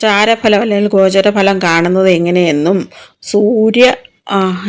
ചാരഫലം അല്ലെങ്കിൽ ഗോചരഫലം കാണുന്നത് എങ്ങനെയെന്നും സൂര്യ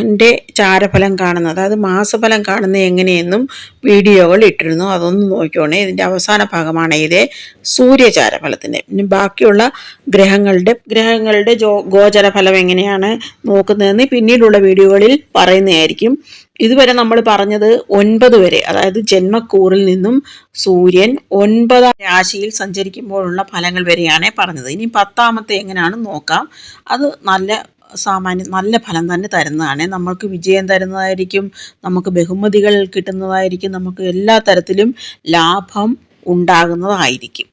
ന്റെ ചാരഫലം കാണുന്നത്. അതായത് മാസഫലം കാണുന്ന എങ്ങനെയെന്നും വീഡിയോകൾ ഇട്ടിരുന്നു. അതൊന്നും നോക്കിക്കോണേ. ഇതിന്റെ അവസാന ഭാഗമാണ് ഇത് സൂര്യചാരഫലത്തിന്റെ പിന്നെ ബാക്കിയുള്ള ഗ്രഹങ്ങളുടെ ഗ്രഹങ്ങളുടെ ജോ ഗോചരഫലം എങ്ങനെയാണ് നോക്കുന്നതെന്ന് പിന്നീടുള്ള വീഡിയോകളിൽ പറയുന്നതായിരിക്കും. ഇതുവരെ നമ്മൾ പറഞ്ഞത് ഒൻപത് വരെ അതായത് ജന്മക്കൂറിൽ നിന്നും സൂര്യൻ ഒൻപതാം രാശിയിൽ സഞ്ചരിക്കുമ്പോഴുള്ള ഫലങ്ങൾ വരെയാണ് പറഞ്ഞത്. ഇനി പത്താമത്തെ എങ്ങനെയാണ് നോക്കാം. അത് നല്ല സാമാന്യം നല്ല ഫലം തന്നെ തരുന്നതാണ്. നമ്മൾക്ക് വിജയം തരുന്നതായിരിക്കും നമുക്ക് ബഹുമതികൾ കിട്ടുന്നതായിരിക്കും നമുക്ക് എല്ലാ തരത്തിലും ലാഭം ഉണ്ടാകുന്നതായിരിക്കും.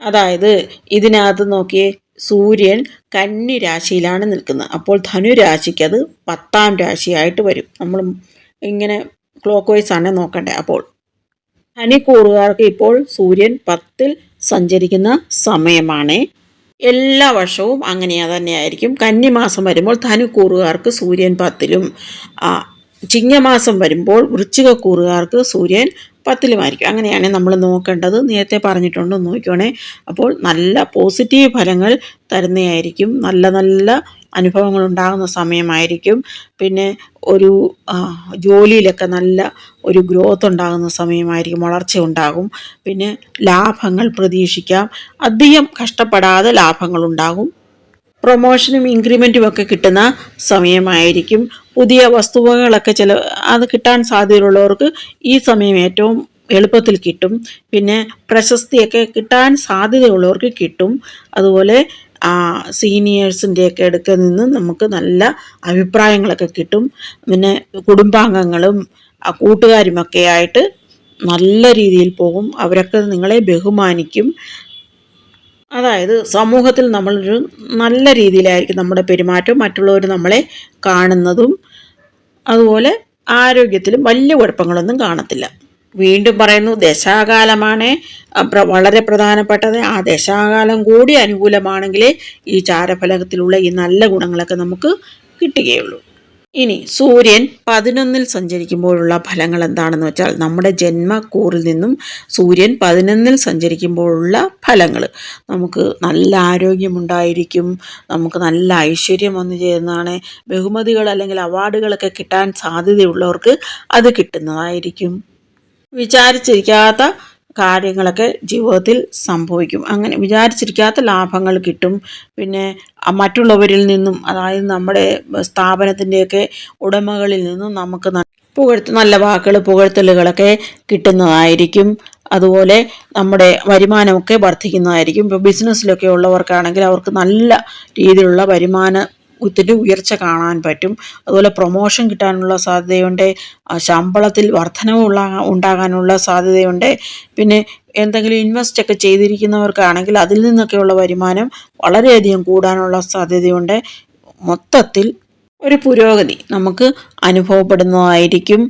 അതായത് ഇതിനകത്ത് നോക്കിയേ സൂര്യൻ കന്നി രാശിയിലാണ് നിൽക്കുന്നത്. അപ്പോൾ ധനുരാശിക്ക് അത് പത്താം രാശിയായിട്ട് വരും. നമ്മൾ ഇങ്ങനെ ക്ലോക്ക് വൈസ് ആണ് നോക്കേണ്ടത് അപ്പോൾ ധനിക്കൂറുകാർക്ക് ഇപ്പോൾ സൂര്യൻ പത്തിൽ സഞ്ചരിക്കുന്ന സമയമാണ്. എല്ലാ വർഷവും അങ്ങനെ തന്നെയായിരിക്കും. കന്നിമാസം വരുമ്പോൾ ധനുക്കൂറുകാർക്ക് സൂര്യൻ പത്തിലും ചിങ്ങമാസം വരുമ്പോൾ വൃശ്ചികക്കൂറുകാർക്ക് സൂര്യൻ പത്തിലുമായിരിക്കും. അങ്ങനെയാണ് നമ്മൾ നോക്കേണ്ടത്. നേരത്തെ പറഞ്ഞിട്ടുണ്ട് നോക്കിക്കോണേ. അപ്പോൾ നല്ല പോസിറ്റീവ് ഫലങ്ങൾ തരുന്നതായിരിക്കും. നല്ല നല്ല അനുഭവങ്ങൾ ഉണ്ടാകുന്ന സമയമായിരിക്കും. പിന്നെ ഒരു ജോലിയിലൊക്കെ നല്ല ഒരു ഗ്രോത്ത് ഉണ്ടാകുന്ന സമയമായിരിക്കും വളർച്ച ഉണ്ടാകും. പിന്നെ ലാഭങ്ങൾ പ്രതീക്ഷിക്കാം. അധികം കഷ്ടപ്പെടാതെ ലാഭങ്ങൾ ഉണ്ടാകും. പ്രൊമോഷനും ഇൻക്രിമെന്റും ഒക്കെ കിട്ടുന്ന സമയമായിരിക്കും. പുതിയ വസ്തുവകളൊക്കെ ചില അത് കിട്ടാൻ സാധ്യതയുള്ളവർക്ക് ഈ സമയം ഏറ്റവും എളുപ്പത്തിൽ കിട്ടും. പിന്നെ പ്രശസ്തിയൊക്കെ കിട്ടാൻ സാധ്യതയുള്ളവർക്ക് കിട്ടും. അതുപോലെ സീനിയേഴ്സിന്റെയൊക്കെ അടുക്കൽ നിന്ന് നമുക്ക് നല്ല അഭിപ്രായങ്ങളൊക്കെ കിട്ടും. പിന്നെ കുടുംബാംഗങ്ങളും കൂട്ടുകാരുമൊക്കെ ആയിട്ട് നല്ല രീതിയിൽ പോകും. അവരൊക്കെ നിങ്ങളെ ബഹുമാനിക്കും. അതായത് സമൂഹത്തിൽ നമ്മളൊരു നല്ല രീതിയിലായിരിക്കും നമ്മുടെ പെരുമാറ്റം. മറ്റുള്ളവർ നമ്മളെ കാണുന്നതും അതുപോലെ ആരോഗ്യത്തിലും വലിയ കുഴപ്പങ്ങളൊന്നും കാണത്തില്ല. വീണ്ടും പറയുന്നു ദശാകാലമാണ്. വളരെ പ്രധാനപ്പെട്ടത്. ആ ദശാകാലം കൂടി അനുകൂലമാണെങ്കിൽ ഈ ചാരഫലകത്തിലുള്ള ഈ നല്ല ഗുണങ്ങളൊക്കെ നമുക്ക് കിട്ടുകയുള്ളൂ. ഇനി സൂര്യൻ പതിനൊന്നിൽ സഞ്ചരിക്കുമ്പോഴുള്ള ഫലങ്ങൾ എന്താണെന്ന് വെച്ചാൽ നമ്മുടെ ജന്മക്കൂറിൽ നിന്നും സൂര്യൻ പതിനൊന്നിൽ സഞ്ചരിക്കുമ്പോഴുള്ള ഫലങ്ങൾ. നമുക്ക് നല്ല ആരോഗ്യമുണ്ടായിരിക്കും നമുക്ക് നല്ല ഐശ്വര്യം വന്നു ചേരുന്നതാണ്. ബഹുമതികൾ അല്ലെങ്കിൽ അവാർഡുകളൊക്കെ കിട്ടാൻ സാധ്യതയുള്ളവർക്ക് അത് കിട്ടുന്നതായിരിക്കും. വിചാരിച്ചിരിക്കാത്ത കാര്യങ്ങളൊക്കെ ജീവിതത്തിൽ സംഭവിക്കും. അങ്ങനെ വിചാരിച്ചിരിക്കാത്ത ലാഭങ്ങൾ കിട്ടും. പിന്നെ മറ്റുള്ളവരിൽ നിന്നും അതായത് നമ്മുടെ സ്ഥാപനത്തിന്റെയൊക്കെ ഉടമകളിൽ നിന്നും നമുക്ക് പുകഴ്ത്ത് നല്ല വാക്കുകൾ പുകഴ്ത്തലുകളൊക്കെ കിട്ടുന്നതായിരിക്കും. അതുപോലെ നമ്മുടെ വരുമാനമൊക്കെ വർദ്ധിക്കുന്നതായിരിക്കും. ഇപ്പോൾ ബിസിനസ്സിലൊക്കെ ഉള്ളവർക്കാണെങ്കിൽ അവർക്ക് നല്ല രീതിയിലുള്ള വരുമാന ത്തിന്റെ ഉയർച്ച കാണാൻ പറ്റും. അതുപോലെ പ്രൊമോഷൻ കിട്ടാനുള്ള സാധ്യതയുണ്ട്. ശമ്പളത്തിൽ ശമ്പളത്തിൽ വർധനവുള്ള ഉണ്ടാകാനുള്ള സാധ്യതയുണ്ട്. പിന്നെ എന്തെങ്കിലും ഇൻവെസ്റ്റ് ഒക്കെ ചെയ്തിരിക്കുന്നവർക്കാണെങ്കിൽ അതിൽ നിന്നൊക്കെയുള്ള വരുമാനം വളരെയധികം കൂടാനുള്ള സാധ്യതയുണ്ട്. മൊത്തത്തിൽ ഒരു പുരോഗതി നമുക്ക് അനുഭവപ്പെടുന്നതായിരിക്കും.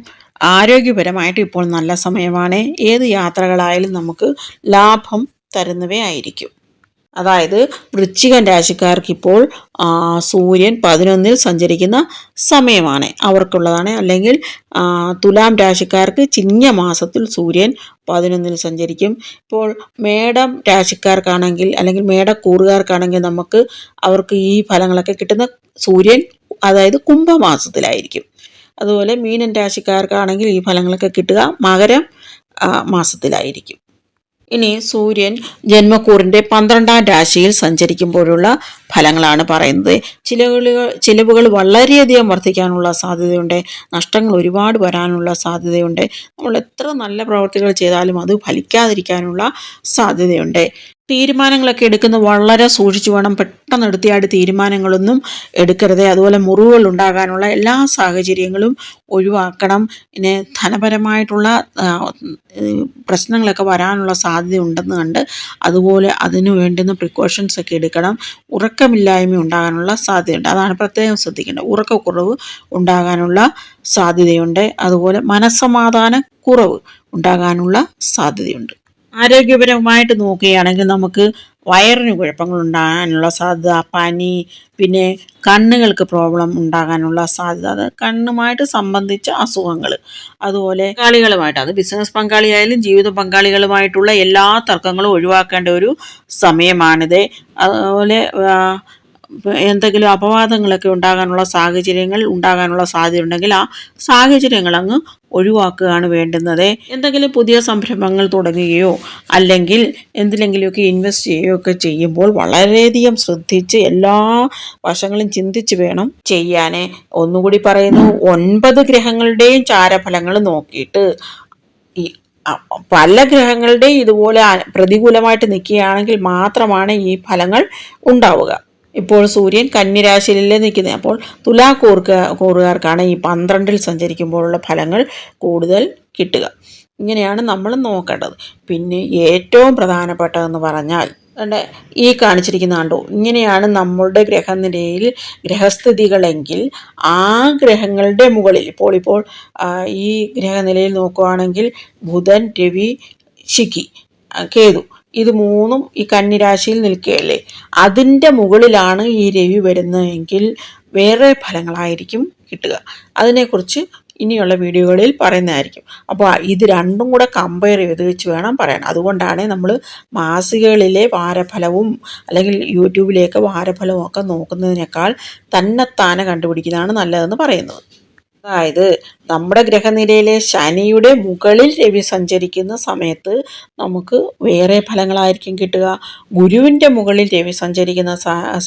ആരോഗ്യപരമായിട്ട് ഇപ്പോൾ നല്ല സമയമാണ്. ഏത് യാത്രകളായാലും നമുക്ക് ലാഭം തരുന്നവയായിരിക്കും. അതായത് വൃശ്ചികൻ രാശിക്കാർക്ക് ഇപ്പോൾ ആ, സൂര്യൻ പതിനൊന്നിൽ സഞ്ചരിക്കുന്ന സമയമാണ്. അവർക്കുള്ളതാണ്. അല്ലെങ്കിൽ തുലാം രാശിക്കാർക്ക് ചിങ്ങ മാസത്തിൽ സൂര്യൻ പതിനൊന്നിൽ സഞ്ചരിക്കും. ഇപ്പോൾ മേടം രാശിക്കാർക്കാണെങ്കിൽ അല്ലെങ്കിൽ മേടക്കൂറുകാർക്കാണെങ്കിൽ നമുക്ക് അവർക്ക് ഈ ഫലങ്ങളൊക്കെ കിട്ടുന്ന സൂര്യൻ അതായത് കുംഭമാസത്തിലായിരിക്കും. അതുപോലെ മീനൻ രാശിക്കാർക്കാണെങ്കിൽ ഈ ഫലങ്ങളൊക്കെ കിട്ടുക മകരം മാസത്തിലായിരിക്കും. ഇനി സൂര്യൻ ജന്മക്കൂറിന്റെ പന്ത്രണ്ടാം രാശിയിൽ സഞ്ചരിക്കുമ്പോഴുള്ള ഫലങ്ങളാണ് പറയുന്നത്. ചിലവുകൾ ചിലവുകൾ വളരെയധികം വർദ്ധിക്കാനുള്ള സാധ്യതയുണ്ട്. നഷ്ടങ്ങൾ ഒരുപാട് വരാനുള്ള സാധ്യതയുണ്ട്. നമ്മൾ എത്ര നല്ല പ്രവർത്തികൾ ചെയ്താലും അത് ഫലിക്കാതിരിക്കാനുള്ള സാധ്യതയുണ്ട്. തീരുമാനങ്ങളൊക്കെ എടുക്കുന്നത് വളരെ സൂക്ഷിച്ചു വേണം. പെട്ടെന്ന് എടുത്തിയായിട്ട് തീരുമാനങ്ങളൊന്നും എടുക്കരുത്. അതുപോലെ മുറിവുകൾ ഉണ്ടാകാനുള്ള എല്ലാ സാഹചര്യങ്ങളും ഒഴിവാക്കണം. പിന്നെ ധനപരമായിട്ടുള്ള പ്രശ്നങ്ങളൊക്കെ വരാനുള്ള സാധ്യത ഉണ്ടെന്ന് കണ്ട് അതുപോലെ അതിനു വേണ്ടുന്ന പ്രിക്കോഷൻസ് ഒക്കെ എടുക്കണം. ഉറക്കമില്ലായ്മ ഉണ്ടാകാനുള്ള സാധ്യതയുണ്ട്. അതാണ് പ്രത്യേകം ശ്രദ്ധിക്കേണ്ടത്. ഉറക്കക്കുറവ് ഉണ്ടാകാനുള്ള സാധ്യതയുണ്ട്. അതുപോലെ മനസ്സമാധാന കുറവ് ഉണ്ടാകാനുള്ള സാധ്യതയുണ്ട്. ആരോഗ്യപരമായിട്ട് നോക്കുകയാണെങ്കിൽ നമുക്ക് വയറിന് കുഴപ്പങ്ങൾ ഉണ്ടാകാനുള്ള സാധ്യത പനി പിന്നെ കണ്ണുകൾക്ക് പ്രോബ്ലം ഉണ്ടാകാനുള്ള സാധ്യത അത് കണ്ണുമായിട്ട് സംബന്ധിച്ച അസുഖങ്ങൾ. അതുപോലെ പങ്കാളികളുമായിട്ട് അത് ബിസിനസ് പങ്കാളിയായാലും ജീവിത പങ്കാളികളുമായിട്ടുള്ള എല്ലാ തർക്കങ്ങളും ഒഴിവാക്കേണ്ട ഒരു സമയമാണിത്. അതുപോലെ എന്തെങ്കിലും അപവാദങ്ങളൊക്കെ ഉണ്ടാകാനുള്ള സാഹചര്യങ്ങൾ ഉണ്ടാകാനുള്ള സാധ്യത ഉണ്ടെങ്കിൽ ആ സാഹചര്യങ്ങൾ അങ്ങ് ഒഴിവാക്കുകയാണ് വേണ്ടുന്നത്. എന്തെങ്കിലും പുതിയ സംരംഭങ്ങൾ തുടങ്ങുകയോ അല്ലെങ്കിൽ എന്തിലെങ്കിലുമൊക്കെ ഇൻവെസ്റ്റ് ചെയ്യുകയോ ഒക്കെ ചെയ്യുമ്പോൾ വളരെയധികം ശ്രദ്ധിച്ച് എല്ലാ വശങ്ങളും ചിന്തിച്ച് വേണം ചെയ്യാൻ ഒന്നുകൂടി പറയുന്നു ഒൻപത് ഗ്രഹങ്ങളുടെയും ചാരഫലങ്ങൾ നോക്കിയിട്ട് ഈ പല ഗ്രഹങ്ങളുടെയും ഇതുപോലെ പ്രതികൂലമായിട്ട് നിൽക്കുകയാണെങ്കിൽ മാത്രമാണ് ഈ ഫലങ്ങൾ ഉണ്ടാവുക. ഇപ്പോൾ സൂര്യൻ കന്നിരാശിയിലല്ലേ നിൽക്കുന്നത്. അപ്പോൾ തുലാ കൂർക്ക കൂറുകാർക്കാണ് ഈ പന്ത്രണ്ടിൽ സഞ്ചരിക്കുമ്പോഴുള്ള ഫലങ്ങൾ കൂടുതൽ കിട്ടുക. ഇങ്ങനെയാണ് നമ്മൾ നോക്കേണ്ടത്. പിന്നെ ഏറ്റവും പ്രധാനപ്പെട്ടതെന്ന് പറഞ്ഞാൽ ഈ കാണിച്ചിരിക്കുന്ന കണ്ടോ ഇങ്ങനെയാണ് നമ്മളുടെ ഗ്രഹനിലയിൽ ഗ്രഹസ്ഥിതികളെങ്കിൽ ആ ഗ്രഹങ്ങളുടെ മുകളിൽ ഇപ്പോൾ ഇപ്പോൾ ഈ ഗ്രഹനിലയിൽ നോക്കുകയാണെങ്കിൽ ബുധൻ രവി ശിഖി കേതു ഇത് മൂന്നും ഈ കന്നിരാശിയിൽ നിൽക്കുകയല്ലേ? അതിന്റെ മുകളിലാണ് ഈ രവി വരുന്നതെങ്കിൽ വേറെ ഫലങ്ങളായിരിക്കും കിട്ടുക. അതിനെക്കുറിച്ച് ഇനിയുള്ള വീഡിയോകളിൽ പറയുന്നതായിരിക്കും. അപ്പോൾ ഇത് രണ്ടും കൂടെ കമ്പയർ ചെയ്ത് വെച്ച് വേണം പറയാൻ. അതുകൊണ്ടാണ് നമ്മൾ മാസികകളിലെ വാരഫലവും അല്ലെങ്കിൽ യൂട്യൂബിലേക്ക് വാരഫലവും ഒക്കെ നോക്കുന്നതിനേക്കാൾ തന്നെത്താനെ കണ്ടുപിടിക്കുന്നതാണ് നല്ലതെന്ന് പറയുന്നത്. അതായത് നമ്മുടെ ഗ്രഹനിലയിലെ ശനിയുടെ മുകളിൽ രവി സഞ്ചരിക്കുന്ന സമയത്ത് നമുക്ക് വേറെ ഫലങ്ങളായിരിക്കും കിട്ടുക. ഗുരുവിന്റെ മുകളിൽ രവി സഞ്ചരിക്കുന്ന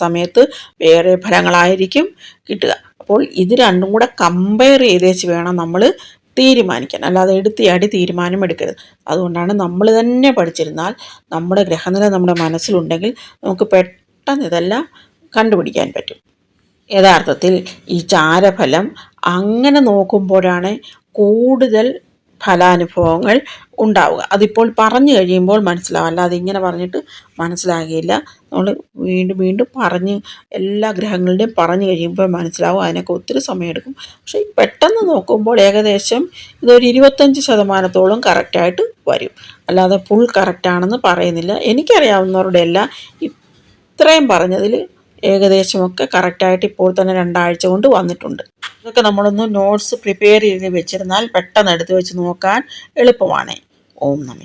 സമയത്ത് വേറെ ഫലങ്ങളായിരിക്കും കിട്ടുക. അപ്പോൾ ഇത് രണ്ടും കൂടെ കമ്പയർ ചെയ്തേച്ച് വേണം നമ്മൾ തീരുമാനിക്കാൻ. അല്ലാതെ എടുത്തിയാടി തീരുമാനം എടുക്കരുത്. അതുകൊണ്ടാണ് നമ്മൾ തന്നെ പഠിച്ചിരുന്നാൽ നമ്മുടെ ഗ്രഹനില നമ്മുടെ മനസ്സിലുണ്ടെങ്കിൽ നമുക്ക് പെട്ടെന്ന് ഇതെല്ലാം കണ്ടുപിടിക്കാൻ പറ്റും. യഥാർത്ഥത്തിൽ ഈ ചാരഫലം അങ്ങനെ നോക്കുമ്പോഴാണ് കൂടുതൽ ഫലാനുഭവങ്ങൾ ഉണ്ടാവുക. അതിപ്പോൾ പറഞ്ഞു കഴിയുമ്പോൾ മനസ്സിലാവും. അല്ലാതെ ഇങ്ങനെ പറഞ്ഞിട്ട് മനസ്സിലാകുകയില്ല നമ്മൾ വീണ്ടും വീണ്ടും പറഞ്ഞ് എല്ലാ ഗ്രഹങ്ങളുടെയും പറഞ്ഞു കഴിയുമ്പോൾ മനസ്സിലാവും. അതിനൊക്കെ ഒത്തിരി സമയമെടുക്കും. പക്ഷേ പെട്ടെന്ന് നോക്കുമ്പോൾ ഏകദേശം ഇതൊരു ഇരുപത്തഞ്ച് ശതമാനത്തോളം കറക്റ്റായിട്ട് വരും. അല്ലാതെ ഫുൾ കറക്റ്റാണെന്ന് പറയുന്നില്ല. എനിക്കറിയാവുന്നവരുടെ എല്ലാം ഇത്രയും പറഞ്ഞതിൽ ഏകദേശമൊക്കെ കറക്റ്റായിട്ട് ഇപ്പോൾ തന്നെ രണ്ടാഴ്ച കൊണ്ട് വന്നിട്ടുണ്ട്. ഇതൊക്കെ നമ്മളൊന്ന് നോട്ട്സ് പ്രിപ്പയർ ചെയ്ത് വെച്ചിരുന്നാൽ പെട്ടെന്ന് എടുത്ത് വെച്ച് നോക്കാൻ എളുപ്പമാണ്. ഓം നമ